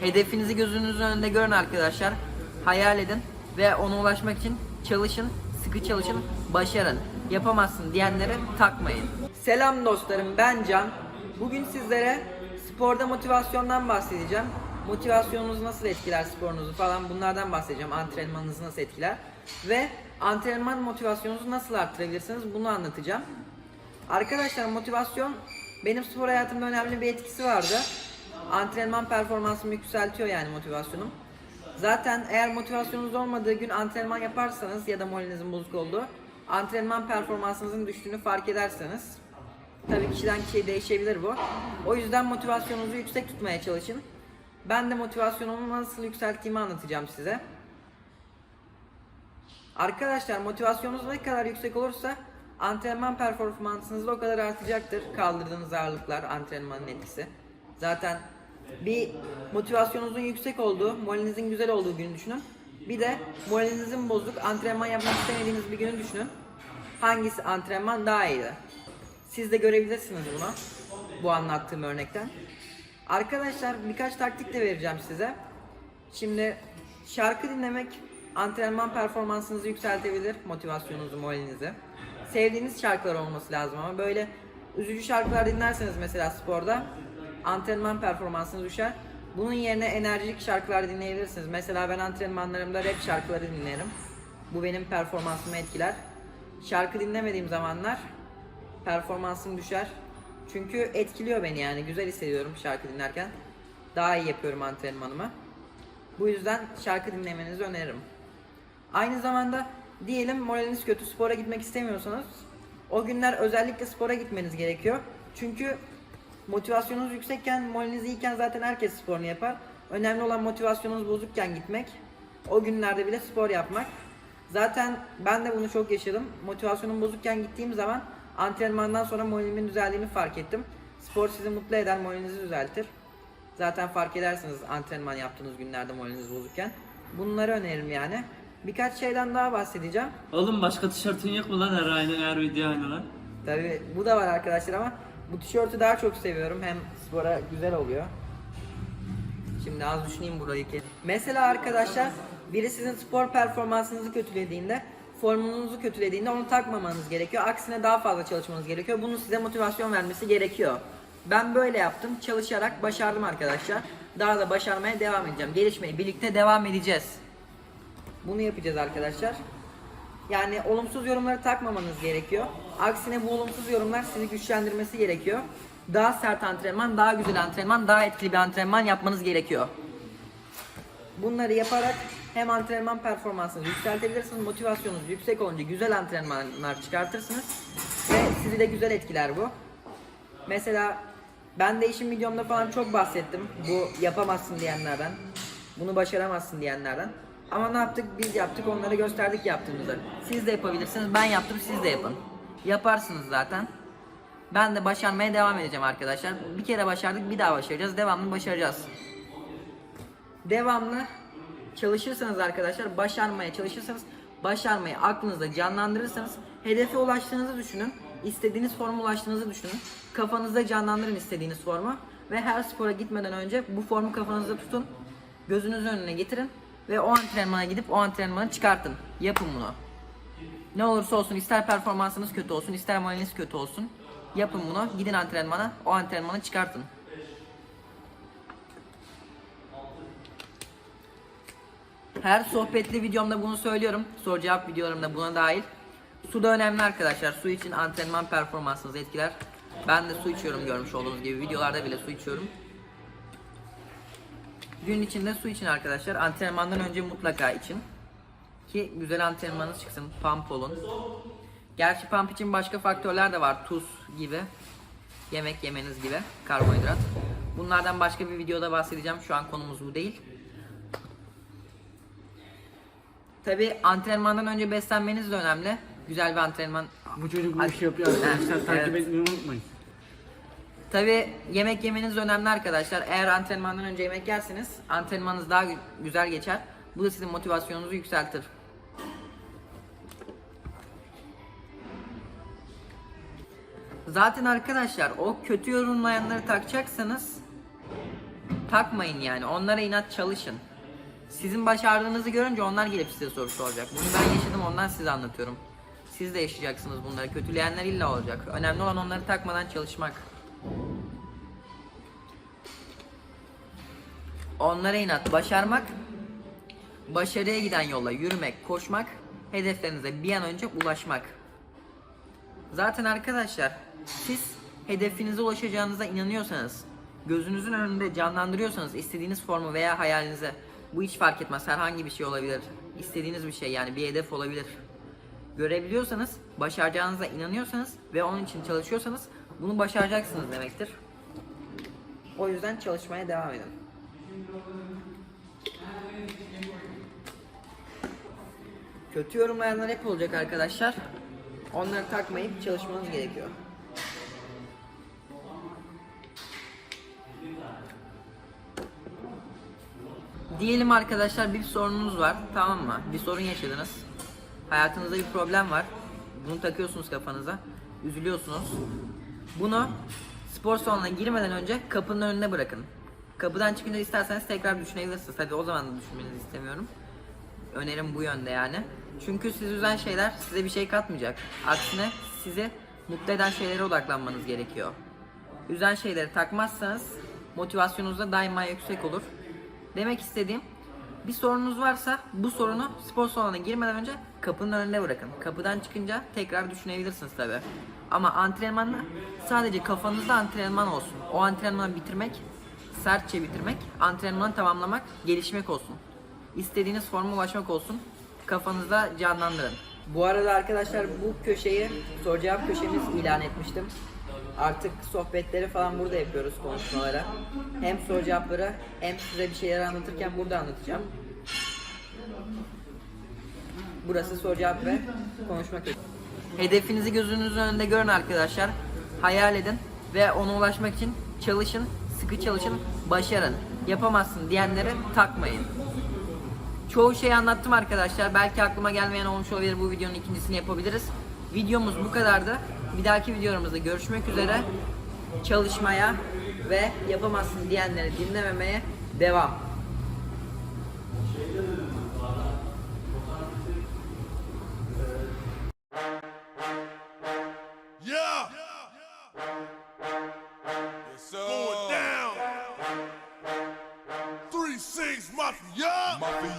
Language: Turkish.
Hedefinizi gözünüzün önünde görün arkadaşlar. Hayal edin ve ona ulaşmak için çalışın, sıkı çalışın, başarın. Yapamazsın diyenlere takmayın. Selam dostlarım ben Can. Bugün sizlere sporda motivasyondan bahsedeceğim. Motivasyonunuzu nasıl etkiler sporunuzu falan bunlardan bahsedeceğim. Antrenmanınızı nasıl etkiler ve antrenman motivasyonunuzu nasıl arttırabilirsiniz bunu anlatacağım. Arkadaşlar motivasyon benim spor hayatımda önemli bir etkisi vardı. Antrenman performansımı yükseltiyor yani motivasyonum. Zaten eğer motivasyonunuz olmadığı gün antrenman yaparsanız ya da moralinizin bozuk olduğu antrenman performansınızın düştüğünü fark ederseniz tabii kişiden kişiye değişebilir bu. O yüzden motivasyonunuzu yüksek tutmaya çalışın. Ben de motivasyonumu nasıl yükselttiğimi anlatacağım size. Arkadaşlar motivasyonunuz ne kadar yüksek olursa antrenman performansınız da o kadar artacaktır. Kaldırdığınız ağırlıklar antrenmanın etkisi. Zaten bir motivasyonunuzun yüksek olduğu, moralinizin güzel olduğu günü düşünün. Bir de moralinizin bozuk, antrenman yapmak istemediğiniz bir günü düşünün. Hangisi antrenman daha iyiydi? Siz de görebilirsiniz bunu. Bu anlattığım örnekten. Arkadaşlar birkaç taktik de vereceğim size. Şimdi şarkı dinlemek antrenman performansınızı yükseltebilir, motivasyonunuzu, moralinizi. Sevdiğiniz şarkılar olması lazım ama böyle üzücü şarkılar dinlerseniz mesela sporda antrenman performansınız düşer. Bunun yerine enerjik şarkılar dinleyebilirsiniz. Mesela ben antrenmanlarımda rap şarkıları dinlerim. Bu benim performansımı etkiler. Şarkı dinlemediğim zamanlar performansım düşer. Çünkü etkiliyor beni yani güzel hissediyorum şarkı dinlerken. Daha iyi yapıyorum antrenmanımı. Bu yüzden şarkı dinlemenizi öneririm. Aynı zamanda diyelim moraliniz kötü spora gitmek istemiyorsanız o günler özellikle spora gitmeniz gerekiyor. Çünkü motivasyonunuz yüksekken, moraliniz iyiyken zaten herkes sporunu yapar. Önemli olan motivasyonunuz bozukken gitmek. O günlerde bile spor yapmak. Zaten ben de bunu çok yaşadım. Motivasyonum bozukken gittiğim zaman antrenmandan sonra moralimin düzeldiğini fark ettim. Spor sizi mutlu eder, moralinizi düzeltir. Zaten fark edersiniz antrenman yaptığınız günlerde moraliniz bozukken. Bunları öneririm yani. Birkaç şeyden daha bahsedeceğim. Oğlum başka tişörtün yok mu lan her aynı her video aynı lan? Tabi bu da var arkadaşlar ama bu tişörtü daha çok seviyorum. Hem spora güzel oluyor. Şimdi az düşüneyim burayı. Mesela arkadaşlar biri sizin spor performansınızı kötülediğinde formunuzu kötülediğinde onu takmamanız gerekiyor. Aksine daha fazla çalışmanız gerekiyor. Bunun size motivasyon vermesi gerekiyor. Ben böyle yaptım. Çalışarak başardım arkadaşlar. Daha da başarmaya devam edeceğim. Gelişmeye birlikte devam edeceğiz. Bunu yapacağız arkadaşlar. Yani olumsuz yorumları takmamanız gerekiyor. Aksine bu olumsuz yorumlar sizi güçlendirmesi gerekiyor. Daha sert antrenman, daha güzel antrenman, daha etkili bir antrenman yapmanız gerekiyor. Bunları yaparak hem antrenman performansınızı yükseltebilirsiniz, motivasyonunuz yüksek olunca güzel antrenmanlar çıkartırsınız ve sizi de güzel etkiler bu. Mesela ben de işim videomda falan çok bahsettim bu yapamazsın diyenlerden, bunu başaramazsın diyenlerden. Ama ne yaptık? Biz yaptık, onlara gösterdik yaptığımızı. Siz de yapabilirsiniz, ben yaptım, siz de yapın. Yaparsınız zaten. Ben de başarmaya devam edeceğim arkadaşlar. Bir kere başardık, bir daha başaracağız, devamlı başaracağız. Devamlı çalışırsanız arkadaşlar, başarmaya çalışırsanız, başarmayı aklınızda canlandırırsanız, hedefe ulaştığınızı düşünün, istediğiniz forma ulaştığınızı düşünün. Kafanızda canlandırın istediğiniz formu ve her spora gitmeden önce bu formu kafanızda tutun, gözünüzün önüne getirin ve o antrenmana gidip o antrenmanı çıkartın. Yapın bunu. Ne olursa olsun ister performansınız kötü olsun ister moraliniz kötü olsun. Yapın bunu. Gidin antrenmana. O antrenmanı çıkartın. Her sohbetli videomda bunu söylüyorum. Soru cevap videolarımda buna dahil. Su da önemli arkadaşlar. Su için antrenman performansınızı etkiler. Ben de su içiyorum görmüş olduğunuz gibi. Videolarda bile su içiyorum. Gün içinde su için arkadaşlar. Antrenmandan önce mutlaka için. Ki güzel antrenmanınız çıksın. Pump olun. Gerçi pump için başka faktörler de var. Tuz gibi. Yemek yemeniz gibi. Karbonhidrat. Bunlardan başka bir videoda bahsedeceğim. Şu an konumuz bu değil. Tabi antrenmandan önce beslenmeniz de önemli. Güzel bir antrenman. Bu çocuk bu işi yapıyor arkadaşlar. Evet. Takip etmeyi unutmayın. Tabi yemek yemeniz de önemli arkadaşlar. Eğer antrenmandan önce yemek yerseniz antrenmanınız daha gü- güzel geçer. Bu da sizin motivasyonunuzu yükseltir. Zaten arkadaşlar o kötü yorumlayanları takacaksanız takmayın yani. Onlara inat çalışın. Sizin başardığınızı görünce onlar gelip size soru soracak. Bunu ben yaşadım ondan size anlatıyorum. Siz de yaşayacaksınız bunları. Kötüleyenler illa olacak. Önemli olan onları takmadan çalışmak. Onlara inat başarmak, başarıya giden yolla yürümek, koşmak, hedeflerinize bir an önce ulaşmak. Zaten arkadaşlar siz hedefinize ulaşacağınıza inanıyorsanız, gözünüzün önünde canlandırıyorsanız istediğiniz formu veya hayalinize bu hiç fark etmez herhangi bir şey olabilir. İstediğiniz bir şey yani bir hedef olabilir. Görebiliyorsanız, başaracağınıza inanıyorsanız ve onun için çalışıyorsanız bunu başaracaksınız demektir. O yüzden çalışmaya devam edin. Kötü yorumlayanlar hep olacak arkadaşlar. Onları takmayıp çalışmanız gerekiyor. Diyelim arkadaşlar bir sorununuz var tamam mı? Bir sorun yaşadınız. Hayatınızda bir problem var. Bunu takıyorsunuz kafanıza. Üzülüyorsunuz. Bunu spor salonuna girmeden önce kapının önüne bırakın. Kapıdan çıkınca isterseniz tekrar düşünebilirsiniz. Tabii o zaman da düşünmenizi istemiyorum. Önerim bu yönde yani. Çünkü sizi üzen şeyler size bir şey katmayacak. Aksine sizi mutlu eden şeylere odaklanmanız gerekiyor. Üzen şeyleri takmazsanız motivasyonunuz da daima yüksek olur. Demek istediğim bir sorunuz varsa bu sorunu spor salonuna girmeden önce kapının önüne bırakın. Kapıdan çıkınca tekrar düşünebilirsiniz tabi. Ama antrenmanla sadece kafanızda antrenman olsun. O antrenmanı bitirmek, sertçe bitirmek, antrenmanı tamamlamak, gelişmek olsun. İstediğiniz forma ulaşmak olsun. Kafanızda canlandırın. Bu arada arkadaşlar bu köşeyi cevap köşemiz ilan etmiştim. Artık sohbetleri falan burada yapıyoruz konuşmalara. Hem soru cevapları hem size bir şeyler anlatırken burada anlatacağım. Burası soru cevap ve konuşma. Hedefinizi gözünüzün önünde görün arkadaşlar. Hayal edin ve ona ulaşmak için çalışın, sıkı çalışın, başarın. Yapamazsın diyenlere takmayın. Çoğu şeyi anlattım arkadaşlar. Belki aklıma gelmeyen olmuş olabilir. Bu videonun ikincisini yapabiliriz. Videomuz bu kadardı. Bir dahaki videomuzda görüşmek üzere. Çalışmaya ve yapamazsın diyenleri dinlememeye devam. Yeah. Yes, sir. Going down. Three six mafia. Mafia.